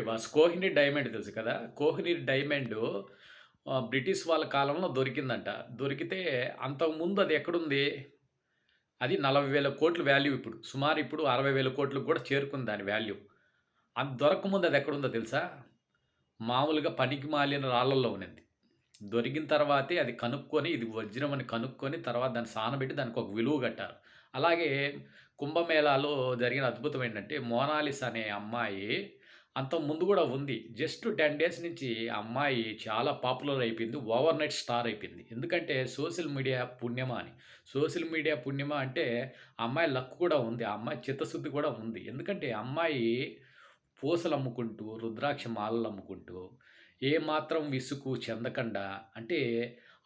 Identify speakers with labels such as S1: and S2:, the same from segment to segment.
S1: వివాస్ Kohinoor diamond తెలుసు కదా? కోహినీ diamond British వాళ్ళ కాలంలో దొరికిందంట. దొరికితే అంతకుముందు అది ఎక్కడుంది? అది నలభై వేల కోట్ల వాల్యూ ఇప్పుడు. సుమారు ఇప్పుడు అరవై వేల కోట్లకు కూడా చేరుకుంది దాని వాల్యూ. అది దొరకముందు అది ఎక్కడుందో తెలుసా? మామూలుగా పనికి మాలిన రాళ్ళల్లో ఉన్నది. దొరికిన తర్వాతే అది కనుక్కొని ఇది వజ్రం అని కనుక్కొని తర్వాత దాన్ని సానబెట్టి దానికి ఒక విలువ కట్టారు. అలాగే కుంభమేళాలో జరిగిన అద్భుతం ఏంటంటే మోనాలిస్ అనే అమ్మాయి అంత ముందు కూడా ఉంది. జస్ట్ టెన్ డేస్ నుంచి అమ్మాయి చాలా పాపులర్ అయిపోయింది. ఓవర్ నైట్ స్టార్ అయిపోయింది. ఎందుకంటే సోషల్ మీడియా పుణ్యమా అని. సోషల్ మీడియా పుణ్యమా అంటే అమ్మాయి లక్ కూడా ఉంది. ఆ అమ్మాయి చిత్తశుద్ధి కూడా ఉంది. ఎందుకంటే అమ్మాయి పూసలు అమ్ముకుంటూ రుద్రాక్ష మాలలు అమ్ముకుంటూ ఏమాత్రం విసుగు చెందకుండా అంటే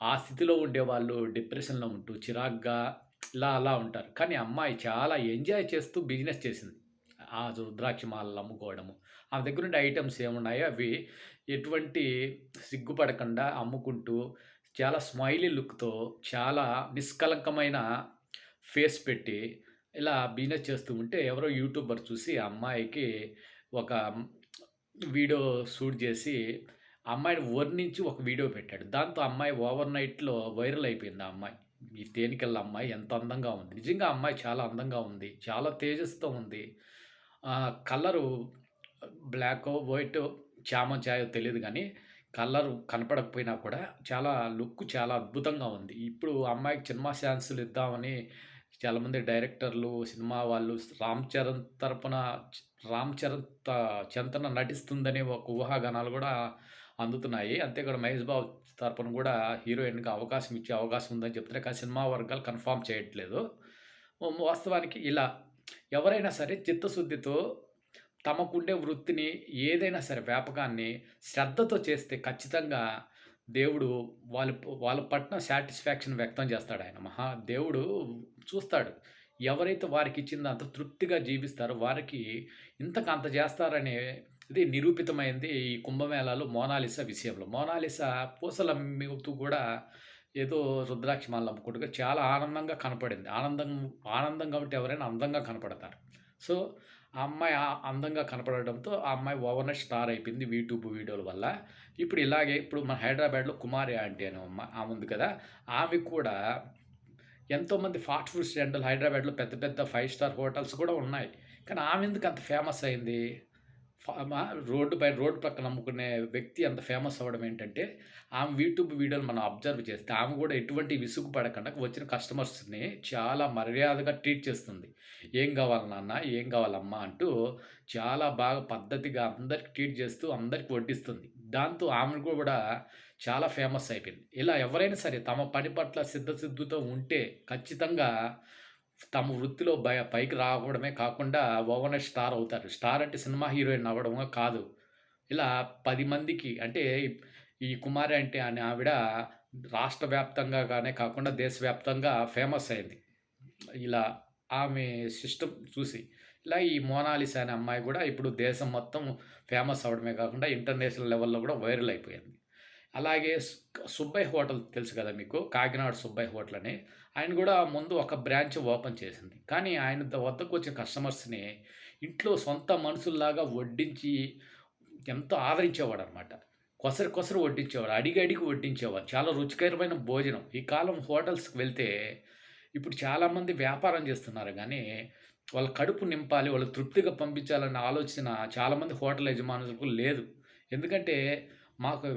S1: ఆ స్థితిలో ఉండేవాళ్ళు డిప్రెషన్లో ఉంటూ చిరాగ్గా ఇలా అలా ఉంటారు. కానీ అమ్మాయి చాలా ఎంజాయ్ చేస్తూ బిజినెస్ చేసింది. ఆ రుద్రాక్ష మాలలు అమ్ముకోవడము. ఆ దగ్గర ఉండే ఐటమ్స్ ఏమున్నాయో అవి ఎటువంటి సిగ్గుపడకుండా అమ్ముకుంటూ చాలా స్మైలీ లుక్తో చాలా నిష్కలంకమైన ఫేస్ పెట్టి ఇలా బిజినెస్ చేస్తూ ఉంటే ఎవరో యూట్యూబర్ చూసి అమ్మాయికి ఒక వీడియో షూట్ చేసి అమ్మాయిని వర్ణించి ఒక వీడియో పెట్టాడు. దాంతో అమ్మాయి ఓవర్ నైట్లో వైరల్ అయిపోయింది ఆ అమ్మాయి. ఈ తేనికల్ల అమ్మాయి ఎంత అందంగా ఉంది. నిజంగా అమ్మాయి చాలా అందంగా ఉంది. చాలా తేజస్తో ఉంది. కలరు బ్లాక్ వైట్ చామ చాయో తెలియదు కానీ కలర్ కనపడకపోయినా కూడా చాలా లుక్ చాలా అద్భుతంగా ఉంది. ఇప్పుడు అమ్మాయికి సినిమా ఛాన్సులు ఇద్దామని చాలామంది డైరెక్టర్లు సినిమా వాళ్ళు రామ్ చరణ్ తరపున రామ్ చరణ్ త- చెంతన నటిస్తుందనే ఒక ఊహాగానాలు కూడా అందుతున్నాయి. అంతేకాదు మహేష్ బాబు తరపున కూడా హీరోయిన్గా అవకాశం ఇచ్చే అవకాశం ఉందని చెప్తున్నారు. కానీ సినిమా వర్గాలు కన్ఫామ్ చేయట్లేదు. వాస్తవానికి ఇలా ఎవరైనా సరే చిత్తశుద్ధితో తమకుండే వృత్తిని ఏదైనా సరే వ్యాపకాన్ని శ్రద్ధతో చేస్తే ఖచ్చితంగా దేవుడు వాళ్ళ వాళ్ళ పట్ల సాటిస్ఫాక్షన్ వ్యక్తం చేస్తాడు ఆయన. మహా దేవుడు చూస్తాడు. ఎవరైతే వారికి ఇచ్చింది అంత తృప్తిగా జీవిస్తారో వారికి ఇంతకు అంత చేస్తారనే ఇది నిరూపితమైంది ఈ కుంభమేళాలో మోనాలిసా విషయంలో. మోనాలిసా పూసలు కూడా ఏదో రుద్రాక్ష మాలలు అమ్ముకుంటుగా చాలా ఆనందంగా కనపడింది. ఆనందం ఆనందం కాబట్టి ఎవరైనా అందంగా కనపడతారు. సో ఆ అమ్మాయి అందంగా కనపడడంతో ఆ అమ్మాయి ఓవర్నైట్ స్టార్ అయిపోయింది యూట్యూబ్ వీడియోల వల్ల. ఇప్పుడు ఇలాగే ఇప్పుడు మన హైదరాబాద్లో కుమారి ఆంటీ అనే అమ్మ ఆమె ఉంది కదా ఆమె కూడా ఎంతోమంది ఫాస్ట్ ఫుడ్ సెంటర్లు హైదరాబాద్లో పెద్ద పెద్ద ఫైవ్ స్టార్ హోటల్స్ కూడా ఉన్నాయి. కానీ ఆమె ఎందుకు అంత ఫేమస్ అయింది? రోడ్డు పై రోడ్డు పక్కన అమ్ముకునే వ్యక్తి అంత ఫేమస్ అవ్వడం ఏంటంటే ఆమె యూట్యూబ్ వీడియోలు మనం అబ్జర్వ్ చేస్తే ఆమె కూడా ఎటువంటి విసుగు పడకుండా వచ్చిన కస్టమర్స్ని చాలా మర్యాదగా ట్రీట్ చేస్తుంది. ఏం కావాలి నాన్న? ఏం కావాలమ్మా అంటూ చాలా బాగా పద్ధతిగా అందరికి ట్రీట్ చేస్తూ అందరికి వడ్డిస్తుంది. దాంతో ఆమె కూడా చాలా ఫేమస్ అయిపోయింది. ఇలా ఎవరైనా సరే తమ పని పట్ల సిద్ధసిద్ధుతో ఉంటే ఖచ్చితంగా తమ వృత్తిలో భయ పైకి రావడమే కాకుండా ఓవర్నైట్ స్టార్ అవుతారు. స్టార్ అంటే సినిమా హీరోయిన్ అవ్వడమే కాదు. ఇలా పది మందికి అంటే ఈ కుమారి అంటే అనే ఆవిడ రాష్ట్ర వ్యాప్తంగా కానీ కాకుండా దేశవ్యాప్తంగా ఫేమస్ అయింది. ఇలా ఆమె సిస్టమ్ చూసి ఇలా ఈ మోనాలిసా అనే అమ్మాయి కూడా ఇప్పుడు దేశం మొత్తం ఫేమస్ అవడమే కాకుండా ఇంటర్నేషనల్ లెవెల్లో కూడా వైరల్ అయిపోయింది. అలాగే సుబ్బయ్య హోటల్ తెలుసు కదా మీకు? కాకినాడ సుబ్బయ్య హోటల్ అని. ఆయన కూడా ముందు ఒక బ్రాంచ్ ఓపెన్ చేసింది. కానీ ఆయన వద్దకు వచ్చిన కస్టమర్స్ని ఇంట్లో సొంత మనుషుల్లాగా వడ్డించి ఎంతో ఆదరించేవాడు అనమాట కొసరి కొసరి వడ్డించేవాడు అడిగి అడిగి వడ్డించేవాడు. చాలా రుచికరమైన భోజనం. ఈ కాలం హోటల్స్కి వెళ్తే ఇప్పుడు చాలామంది వ్యాపారం చేస్తున్నారు కానీ వాళ్ళ కడుపు నింపాలి వాళ్ళు తృప్తిగా పంపించాలన్న ఆలోచన చాలామంది హోటల్ యజమానులకు లేదు. ఎందుకంటే మాకు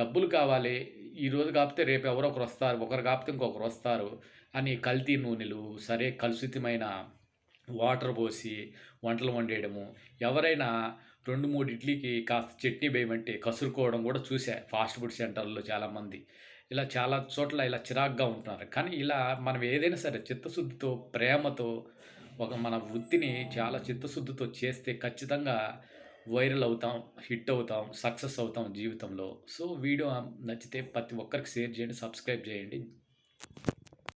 S1: డబ్బులు కావాలి ఈరోజు కాపితే రేపు ఎవరో ఒకరు వస్తారు ఒకరు కాపితే ఇంకొకరు వస్తారు అని కల్తీ నూనెలు సరే కలుషితమైన వాటర్ పోసి వంటలు వండేయడము. ఎవరైనా రెండు మూడు ఇడ్లీకి కాస్త చట్నీ వేయమంటే కసురుకోవడం కూడా చూసా ఫాస్ట్ ఫుడ్ సెంటర్లో చాలామంది. ఇలా చాలా చోట్ల ఇలా చిరాగ్గా ఉంటున్నారు. కానీ ఇలా మనం ఏదైనా సరే చిత్తశుద్ధితో ప్రేమతో ఒక మన వృత్తిని చాలా చిత్తశుద్ధితో చేస్తే ఖచ్చితంగా వైరల్ అవుతాం హిట్ అవుతాం సక్సెస్ అవుతాం జీవితంలో. సో వీడియో నచ్చితే ప్రతి ఒక్కరికి షేర్ చేయండి సబ్స్క్రైబ్ చేయండి.